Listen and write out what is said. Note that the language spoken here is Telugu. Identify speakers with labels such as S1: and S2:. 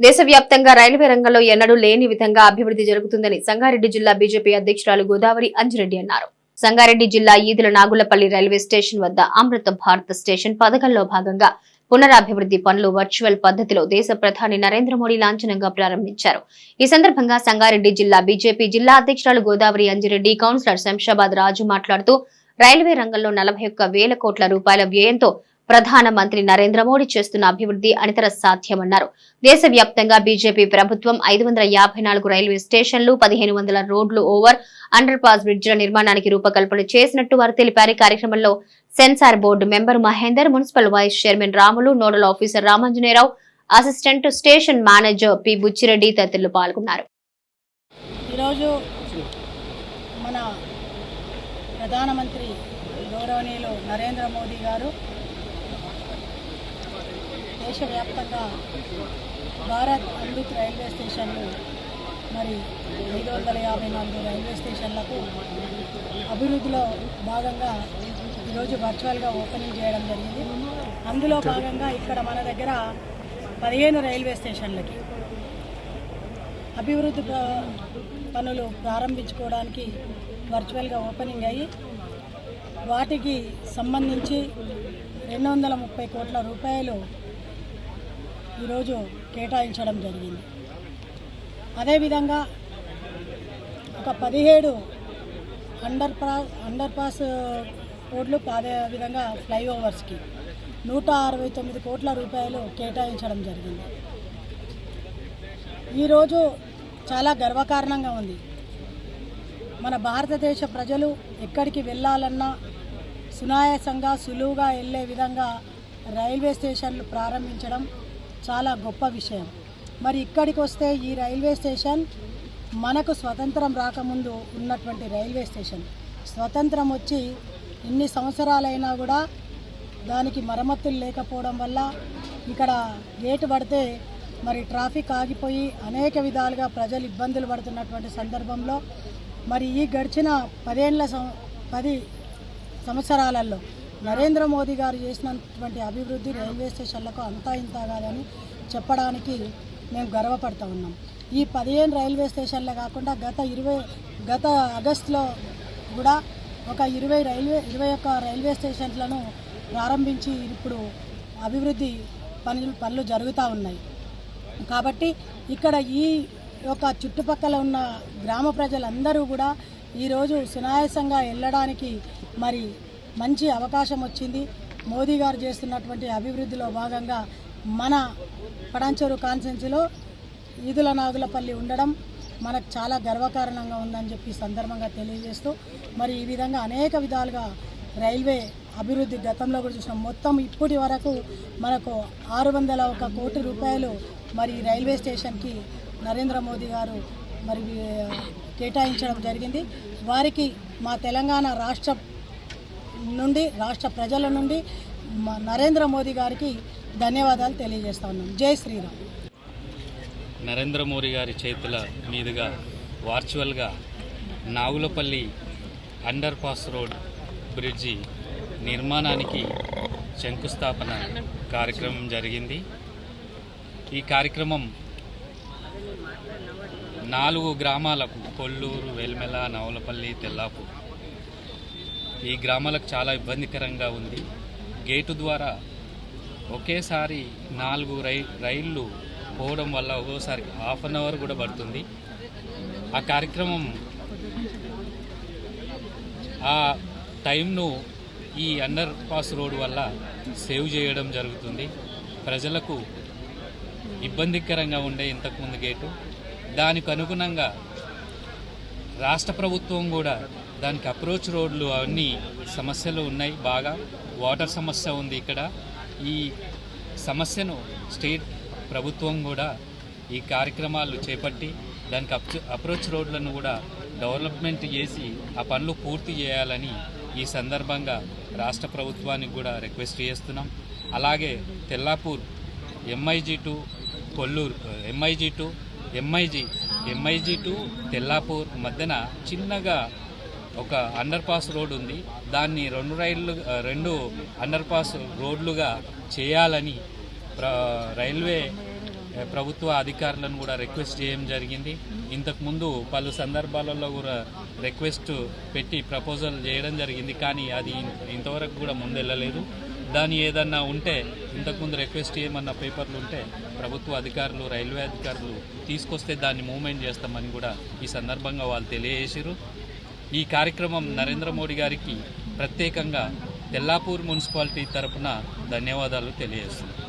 S1: దేశవ్యాప్తంగా రైల్వే రంగంలో ఎన్నడూ లేని విధంగా అభివృద్ధి జరుగుతుందని సంగారెడ్డి జిల్లా బీజేపీ అధ్యక్షురాలు గోదావరి అంజిరెడ్డి అన్నారు. సంగారెడ్డి జిల్లా ఈదుల నాగులపల్లి రైల్వే స్టేషన్ వద్ద అమృత భారత్ స్టేషన్ పథకంలో భాగంగా పునరాభివృద్ధి పనులు వర్చువల్ పద్ధతిలో దేశ ప్రధాని నరేంద్ర మోడీ లాంఛనంగా ప్రారంభించారు. ఈ సందర్భంగా సంగారెడ్డి జిల్లా బీజేపీ జిల్లా అధ్యక్షురాలు గోదావరి అంజిరెడ్డి కౌన్సిలర్ శంషాబాద్ రాజు మాట్లాడుతూ రైల్వే రంగంలో నలభై ఒక్క వేల కోట్ల రూపాయల వ్యయంతో ప్రధాన మంత్రి నరేంద్ర మోడీ చేస్తున్న అభివృద్ధి అనితర సాధ్యమన్నారు. దేశవ్యాప్తంగా బీజేపీ ప్రభుత్వం ఐదు వందల యాభై నాలుగు రైల్వే స్టేషన్లు పదిహేను వందల రోడ్లు ఓవర్ అండర్ పాస్ బ్రిడ్జ్ల నిర్మాణానికి రూపకల్పన చేసినట్టు వారు తెలిపారు. కార్యక్రమంలో censor board member Mahender municipal vice chairman Ramulu nodal officer Ramanjaneyarao assistant station manager P Buchireddy తదితరులు పాల్గొన్నారు.
S2: ఈరోజు మన ప్రధానమంత్రి గౌరవనీయులు నరేంద్ర మోదీ గారు దేశవ్యాప్తంగా భారత్ అమృత్ రైల్వే స్టేషన్లు మరి ఐదు వందల యాభై నాలుగు రైల్వే స్టేషన్లకు అభివృద్ధిలో భాగంగా ఈరోజు వర్చువల్గా ఓపెనింగ్ చేయడం జరిగింది. అందులో భాగంగా ఇక్కడ మన దగ్గర పదిహేను రైల్వే స్టేషన్లకి అభివృద్ధి పనులు ప్రారంభించుకోవడానికి వర్చువల్గా ఓపెనింగ్ అయ్యి వాటికి సంబంధించి రెండు వందల ముప్పై కోట్ల రూపాయలు ఈరోజు కేటాయించడం జరిగింది. అదేవిధంగా ఒక పదిహేడు అండర్ పా అండర్ పాస్ రోడ్లు అదేవిధంగా ఫ్లైఓవర్స్కి నూట అరవై తొమ్మిది కోట్ల రూపాయలు కేటాయించడం జరిగింది. ఈరోజు చాలా గర్వకారణంగా ఉంది. మన భారతదేశ ప్రజలు ఎక్కడికి వెళ్ళాలన్నా సునాయాసంగా సులువుగా వెళ్ళే విధంగా రైల్వే స్టేషన్లు ప్రారంభించడం చాలా గొప్ప విషయం. మరి ఇక్కడికి వస్తే ఈ రైల్వే స్టేషన్ మనకు స్వతంత్రం రాకముందు ఉన్నటువంటి రైల్వే స్టేషన్. స్వతంత్రం వచ్చి ఇన్ని సంవత్సరాలైనా కూడా దానికి మరమ్మతులు లేకపోవడం వల్ల ఇక్కడ గేటు పడితే మరి ట్రాఫిక్ ఆగిపోయి అనేక విధాలుగా ప్రజలు ఇబ్బందులు పడుతున్నటువంటి సందర్భంలో మరి ఈ గడిచిన పదేళ్ళ సం- పది సంవత్సరాలలో నరేంద్ర మోదీ గారు చేసినటువంటి అభివృద్ధి రైల్వే స్టేషన్లకు అంతా ఇంత కాదని చెప్పడానికి మేము గర్వపడుతూ ఉన్నాం. ఈ పదిహేను రైల్వే స్టేషన్లే కాకుండా గత ఇరవై గత ఆగస్టులో కూడా ఒక ఇరవై రైల్వే ఇరవై ఒక్క రైల్వే స్టేషన్లను ప్రారంభించి ఇప్పుడు అభివృద్ధి పనులు పనులు జరుగుతూ ఉన్నాయి. కాబట్టి ఇక్కడ ఈ యొక్క చుట్టుపక్కల ఉన్న గ్రామ ప్రజలందరూ కూడా ఈరోజు సునాయాసంగా వెళ్ళడానికి మరి మంచి అవకాశం వచ్చింది. మోదీ గారు చేస్తున్నటువంటి అభివృద్ధిలో భాగంగా మన పడంచెరు కాన్సెన్సీలో ఈదుల నాగులపల్లి ఉండడం మనకు చాలా గర్వకారణంగా ఉందని చెప్పి సందర్భంగా తెలియజేస్తూ మరి ఈ విధంగా అనేక విధాలుగా రైల్వే అభివృద్ధి గతంలో కూడా చూసినాం. మొత్తం ఇప్పటి వరకు మనకు ఆరు వందల ఒక కోటి రూపాయలు మరి రైల్వే స్టేషన్కి నరేంద్ర మోదీ గారు మరి కేటాయించడం జరిగింది. వారికి మా తెలంగాణ రాష్ట్ర నుండి రాష్ట్ర ప్రజల నుండి నరేంద్ర మోదీ గారికి ధన్యవాదాలు తెలియజేస్తా ఉన్నాం. జై శ్రీరామ్.
S3: నరేంద్ర మోడీ గారి చేతుల మీదుగా వర్చువల్గా Nagulapalli under pass road bridge నిర్మాణానికి శంకుస్థాపన కార్యక్రమం జరిగింది. ఈ కార్యక్రమం నాలుగు గ్రామాలకు కొల్లూరు వెల్మెల నవలపల్లి తెల్లాపూర్ ఈ గ్రామాలకు చాలా ఇబ్బందికరంగా ఉంది. గేటు ద్వారా ఒకేసారి నాలుగు రై రైళ్ళు పోవడం వల్ల ఒక్కోసారి హాఫ్ అన్ అవర్ కూడా పడుతుంది. ఆ కార్యక్రమం ఆ టైంను ఈ అండర్ పాస్ రోడ్ వల్ల సేవ్ చేయడం జరుగుతుంది. ప్రజలకు ఇబ్బందికరంగా ఉండే ఇంతకుముందు గేటు. దానికి అనుగుణంగా రాష్ట్ర ప్రభుత్వం కూడా దానికి అప్రోచ్ రోడ్లు అవన్నీ సమస్యలు ఉన్నాయి బాగా వాటర్ సమస్య ఉంది ఇక్కడ. ఈ సమస్యను స్టేట్ ప్రభుత్వం కూడా ఈ కార్యక్రమాలు చేపట్టి దానికి అప్ అప్రోచ్ రోడ్లను కూడా డెవలప్మెంట్ చేసి ఆ పనులు పూర్తి చేయాలని ఈ సందర్భంగా రాష్ట్ర ప్రభుత్వానికి కూడా రిక్వెస్ట్ చేస్తున్నాం. అలాగే Tellapur MIG to Kolluru MIG to MIG MIG to Tellapur మధ్యన చిన్నగా ఒక అండర్ పాస్ రోడ్ ఉంది. దాన్ని రెండు రైళ్ళు రెండు అండర్ పాస్ రోడ్లుగా చేయాలని రైల్వే ప్రభుత్వ అధికారులను కూడా రిక్వెస్ట్ చేయడం జరిగింది. ఇంతకుముందు పలు సందర్భాలలో కూడా రిక్వెస్ట్ పెట్టి ప్రపోజల్ చేయడం జరిగింది. కానీ అది ఇంతవరకు కూడా ముందెళ్ళలేదు. దాని ఏదన్నా ఉంటే ఇంతకుముందు రిక్వెస్ట్ చేయమన్న పేపర్లు ఉంటే ప్రభుత్వ అధికారులు రైల్వే అధికారులు తీసుకొస్తే దాన్ని మూవ్మెంట్ చేస్తామని కూడా ఈ సందర్భంగా వాళ్ళు తెలియజేసారు ఈ కార్యక్రమం నరేంద్ర మోడీ గారికి ప్రత్యేకంగా తెల్లాపూర్ మున్సిపాలిటీ తరపున ధన్యవాదాలు తెలియజేస్తున్నాను